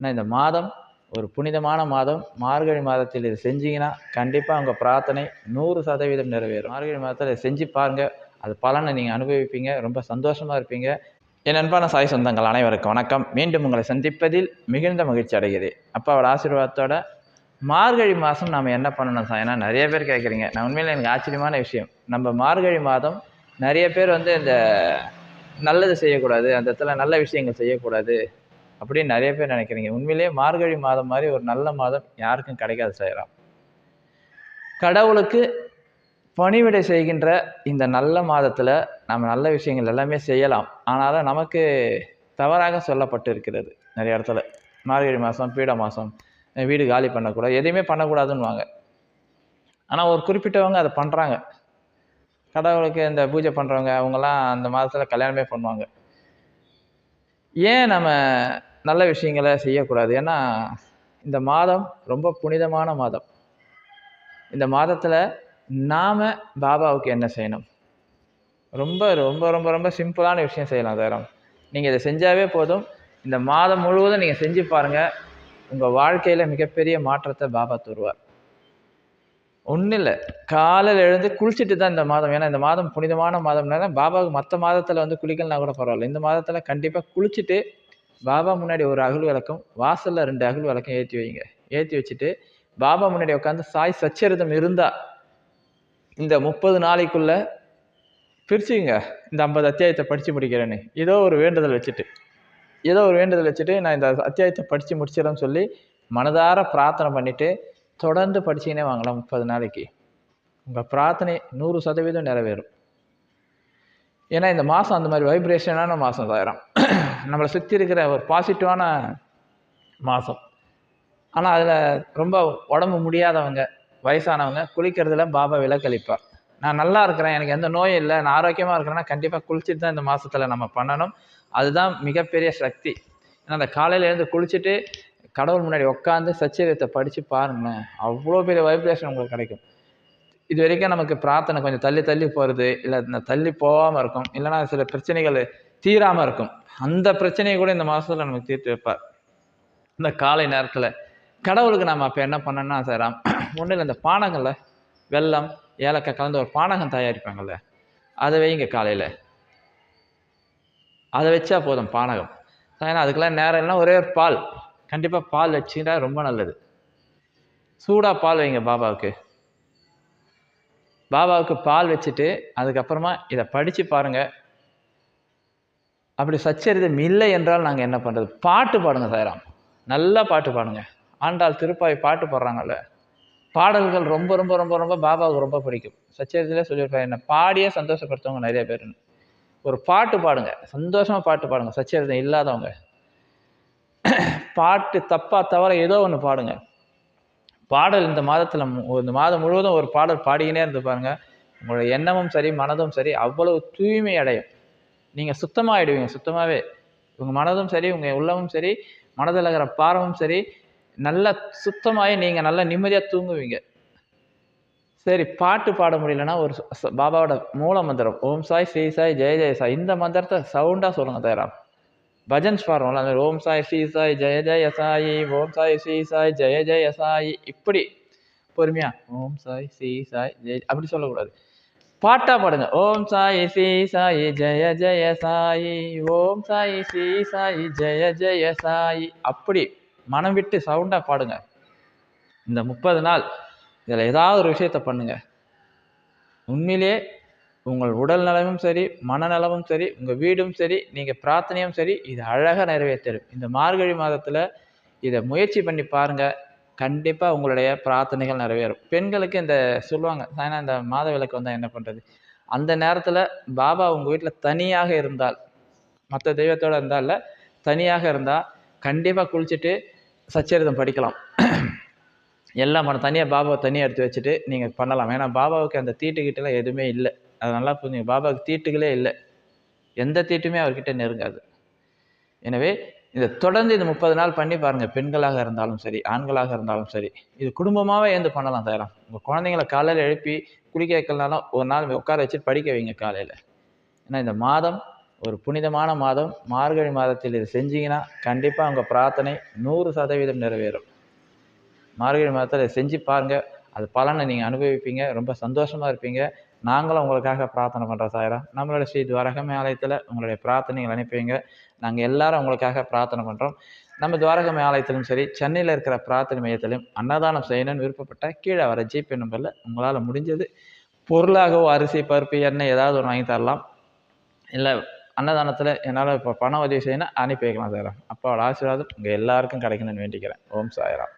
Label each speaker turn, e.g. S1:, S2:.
S1: ஆனால் இந்த மாதம் ஒரு புனிதமான மாதம். மார்கழி மாதத்தில் இதை செஞ்சீங்கன்னா கண்டிப்பாக உங்கள் பிரார்த்தனை நூறு சதவீதம் நிறைவேறும். மார்கழி மாதத்தில் இதை செஞ்சு பாருங்கள் அது பலனை நீங்கள் அனுபவிப்பீங்க. ரொம்ப சந்தோஷமாக இருப்பீங்க. என் அன்பான சாய் சொந்தங்கள் அனைவருக்கும் வணக்கம். மீண்டும் உங்களை சந்திப்பதில் மிகுந்த மகிழ்ச்சி அடைகிறது அப்பாவோட ஆசீர்வாதத்தோட மார்கழி மாதம் நாம் என்ன பண்ணணும் சார் ஏன்னா நிறைய பேர் கேட்குறீங்க நான் உண்மையில் எனக்கு ஆச்சரியமான விஷயம். நம்ம மார்கழி மாதம் நிறைய பேர் வந்து இந்த நல்லது செய்யக்கூடாது. அந்த இடத்துல நல்ல விஷயங்கள் செய்யக்கூடாது. அப்படின்னு நிறைய பேர் நினைக்கிறீங்க. உண்மையிலேயே மார்கழி மாதம் மாதிரி ஒரு நல்ல மாதம் யாருக்கும் கிடைக்காது செய்யலாம் கடவுளுக்கு பணிவிடை செய்கின்ற இந்த நல்ல மாதத்தில் நம்ம நல்ல விஷயங்கள் எல்லாமே செய்யலாம். ஆனாலும் நமக்கு தவறாக சொல்லப்பட்டு இருக்கிறது நிறைய இடத்துல. மார்கழி மாதம் பீட மாதம் வீடு காலி பண்ணக்கூடாது எதையுமே பண்ணக்கூடாதுன்னுவாங்க. ஆனால் ஒரு குறிப்பிட்டவங்க அதை பண்ணுறாங்க கடவுளுக்கு இந்த பூஜை பண்ணுறவங்க அவங்கெல்லாம் அந்த மாதத்தில் கல்யாணமே பண்ணுவாங்க. ஏன் நம்ம நல்ல விஷயங்களை செய்யக்கூடாது. ஏன்னா இந்த மாதம் ரொம்ப புனிதமான மாதம். இந்த மாதத்தில் நாம் பாபாவுக்கு என்ன செய்யணும்? ரொம்ப ரொம்ப ரொம்ப ரொம்ப சிம்பிளான விஷயம் செய்யலாம் தரம் நீங்கள் இதை செஞ்சாவே போதும். இந்த மாதம் முழுவதும் நீங்கள் செஞ்சு பாருங்கள் உங்கள் வாழ்க்கையில் மிகப்பெரிய மாற்றத்தை பாபா தருவார். ஒன்றும் இல்லை காலையில் எழுந்து குளிச்சுட்டு தான் இந்த மாதம். ஏன்னா இந்த மாதம் புனிதமான மாதம்னா பாபாவுக்கு மற்ற மாதத்தில் வந்து குளிக்கலனா கூட பரவாயில்ல. இந்த மாதத்தில் கண்டிப்பாக குளிச்சுட்டு பாபா முன்னாடி ஒரு அகல் விளக்கம் வாசலில் ரெண்டு அகல் விளக்கம் ஏற்றி வைங்க. ஏற்றி வச்சுட்டு பாபா முன்னாடி உட்காந்து சாய் சச்சரிதம் இருந்தால் இந்த முப்பது நாளைக்குள்ள பிரிச்சுங்க இந்த ஐம்பது அத்தியாயத்தை படித்து முடிக்கிறேன்னு. ஏதோ ஒரு வேண்டுதல் வச்சுட்டு. ஏதோ ஒரு வேண்டுதல் வச்சுட்டு நான் இந்த அத்தியாயத்தை படித்து முடிச்சிடறேன்னு சொல்லி மனதார பிரார்த்தனை பண்ணிவிட்டு தொடர்ந்து படிச்சுக்கினே வாங்கலாம் முப்பது நாளைக்கு. உங்கள் பிரார்த்தனை நூறு சதவீதம் நிறைவேறும். ஏன்னா இந்த மாதம் அந்த மாதிரி வைப்ரேஷனான மாதம் தாயிரம் நம்மளை சுற்றி இருக்கிற ஒரு பாசிட்டிவான மாதம் ஆனால் அதில் ரொம்ப உடம்பு முடியாதவங்க வயசானவங்க குளிக்கிறதுல பாபா விலக்களிப்பார். நான் நல்லா இருக்கிறேன் எனக்கு எந்த நோயும் இல்லை நான் ஆரோக்கியமாக இருக்கிறேன்னா கண்டிப்பாக குளிச்சுட்டு தான் இந்த மாதத்தில் நம்ம பண்ணணும். அதுதான் மிகப்பெரிய சக்தி. ஏன்னா அந்த காலையில் எழுந்து குளிச்சுட்டு கடவுள் முன்னாடி உட்காந்து சச்சரியத்தை படித்து பாருங்களேன் அவ்வளோ பெரிய வைப்ரேஷன் உங்களுக்கு கிடைக்கும். இது வரைக்கும் நமக்கு பிரார்த்தனை கொஞ்சம் தள்ளி தள்ளி போகிறது இல்லை இந்த தள்ளி போகாமல் இருக்கும் இல்லைனா சில பிரச்சனைகள் தீராமல் இருக்கும். அந்த பிரச்சனையை கூட இந்த மாதத்தில் நமக்கு தீர்த்து வைப்பார். இந்த காலை நேரத்தில் கடவுளுக்கு நம்ம அப்போ என்ன பண்ணோம்னா சார் ஒன்றும் இல்லை இந்த பானங்களில் வெல்லம் ஏலக்காய் கலந்து ஒரு பானகம் தயாரிப்பாங்கள்ல அதை வைங்க காலையில். அதை வச்சா போதும் பானகம். ஏன்னா அதுக்கெல்லாம் நேரம் இல்லைனா ஒரே ஒரு பால். கண்டிப்பாக பால் வச்சுட்டா ரொம்ப நல்லது. சூடாக பால் வைங்க பாபாவுக்கு. பாபாவுக்கு பால் வச்சுட்டு அதுக்கப்புறமா இதை படித்து பாருங்கள் அப்படி சச்சரிதம் இல்லை என்றால் நாங்கள் என்ன பண்ணுறது பாட்டு பாடுங்க சாயராம். நல்லா பாட்டு பாடுங்க. ஆண்டாள் திருப்பாய் பாட்டு பாடுறாங்கல்ல. பாடல்கள் ரொம்ப ரொம்ப ரொம்ப ரொம்ப பாபாவுக்கு ரொம்ப பிடிக்கும். சச்சரித்திலே சொல்லியிருப்பாரு என்ன? பாடியே சந்தோஷப்படுத்தவங்க நிறைய பேர். ஒரு பாட்டு பாடுங்க. சந்தோஷமாக பாட்டு பாடுங்க. சச்சரிதம் இல்லாதவங்க. பாட்டு தப்பாக தவிர ஏதோ ஒன்று பாடுங்க. பாடல் இந்த மாதத்தில் இந்த மாதம் முழுவதும் ஒரு பாடல் பாடிக்கினே இருந்து பாருங்கள் உங்களோட எண்ணமும் சரி மனதும் சரி அவ்வளவு தூய்மை அடையும். நீங்கள் சுத்தமாகிடுவீங்க சுத்தமாகவே உங்கள் மனதும் சரி உங்கள் உள்ளமும் சரி மனதில் இருக்கிற பாரமும் சரி நல்லா சுத்தமாகி நீங்கள் நல்லா நிம்மதியாக தூங்குவீங்க. சரி பாட்டு பாட முடியலன்னா ஒரு பாபாவோட மூல மந்திரம் ஓம் சாய் ஸ்ரீ சாய் ஜெய ஜெய சாய் இந்த மந்திரத்தை சவுண்டாக சொல்லுங்கள் தயாராம். பஜன்ஸ் பாடுறோம்ல அந்த ஓம் சாய் ஸ்ரீ சாய் ஜெய ஜெய சாயி ஓம் சாய் ஸ்ரீ சாய் ஜெய ஜெய சாயி இப்படி. பொறுமையா ஓம் சாய் ஸ்ரீ சாய் ஜெய அப்படி சொல்லக்கூடாது. பாட்டா பாடுங்க. ஓம் சாய் ஸ்ரீ சாயி ஜெய ஜெய சாயி. ஓம் சாய் ஸ்ரீ சாயி ஜெய ஜெய சாயி. அப்படி மனம் விட்டு சவுண்டாக பாடுங்க. இந்த முப்பது நாள் இதில் ஏதாவது ஒரு விஷயத்த பண்ணுங்க. உண்மையிலே உங்கள் உடல் நலமும் சரி மனநலமும் சரி உங்கள் வீடும் சரி நீங்கள் பிரார்த்தனையும் சரி இது அழகாக நிறைவேற்றும் இந்த மார்கழி மாதத்தில் இதை முயற்சி பண்ணி பாருங்கள் கண்டிப்பாக உங்களுடைய பிரார்த்தனைகள் நிறைவேறும். பெண்களுக்கு இந்த சொல்லுவாங்க ஏன்னா இந்த மாத விளக்கு வந்தால் என்ன பண்ணுறது அந்த நேரத்தில் பாபா உங்கள் வீட்டில் தனியாக இருந்தால் மற்ற தெய்வத்தோடு இருந்தால் தனியாக இருந்தால் கண்டிப்பாக குளிச்சுட்டு சச்சரிதம் படிக்கலாம். எல்லாம் பண்ண தனியாக பாபாவை தனியாக எடுத்து வச்சுட்டு நீங்கள் பண்ணலாம். ஏன்னா பாபாவுக்கு அந்த தீட்டுக்கிட்டலாம் எதுவுமே இல்லை. அது நல்லா புரிஞ்சுங்க. பாபாவுக்கு தீட்டுகளே இல்லை. எந்த தீட்டுமே அவர்கிட்ட நெருங்காது. எனவே இதை தொடர்ந்து இந்த முப்பது நாள் பண்ணி பாருங்கள் பெண்களாக இருந்தாலும் சரி ஆண்களாக இருந்தாலும் சரி இது குடும்பமாகவே எழுந்து பண்ணலாம் தயாராக உங்கள் குழந்தைங்கள காலையில் எழுப்பி குளிக்க வைக்கலனாலும் ஒரு நாள் உட்கார வச்சு படிக்க வைங்க காலையில். ஏன்னா இந்த மாதம் ஒரு புனிதமான மாதம். மார்கழி மாதத்தில் இது செஞ்சீங்கன்னா கண்டிப்பாக உங்கள் பிரார்த்தனை நூறு சதவீதம் நிறைவேறும். மார்கழி மாதத்தில் இதை செஞ்சு பாருங்கள் அது பலனை நீங்கள் அனுபவிப்பீங்க. ரொம்ப சந்தோஷமாக இருப்பீங்க. நாங்களும் உங்களுக்காக பிரார்த்தனை பண்ணுறோம் சாயரா. நம்மளோட ஸ்ரீ துவாரகமே ஆலயத்தில் உங்களுடைய பிரார்த்தனைகள் அனுப்பிவிங்க. நாங்கள் எல்லாரும் உங்களுக்காக பிரார்த்தனை பண்ணுறோம் நம்ம துவாரகமே ஆலயத்திலும் சரி சென்னையில் இருக்கிற பிரார்த்தனை மையத்திலும் அன்னதானம் செய்யணும்னு விருப்பப்பட்ட கீழே வர ஜிபே நம்பரில் உங்களால் முடிஞ்சது பொருளாகவோ அரிசி பருப்பு எண்ணெய் ஏதாவது ஒன்று வாங்கி தரலாம். இல்லை அன்னதானத்தில் என்னால் இப்போ பண உதவி செய்யணும் அனுப்பி வைக்கலாம் சார் அப்பாவோட ஆசீர்வாதம் உங்கள் எல்லாருக்கும் கிடைக்கணும்னு வேண்டிக்கிறேன். ஓம் சாயரா.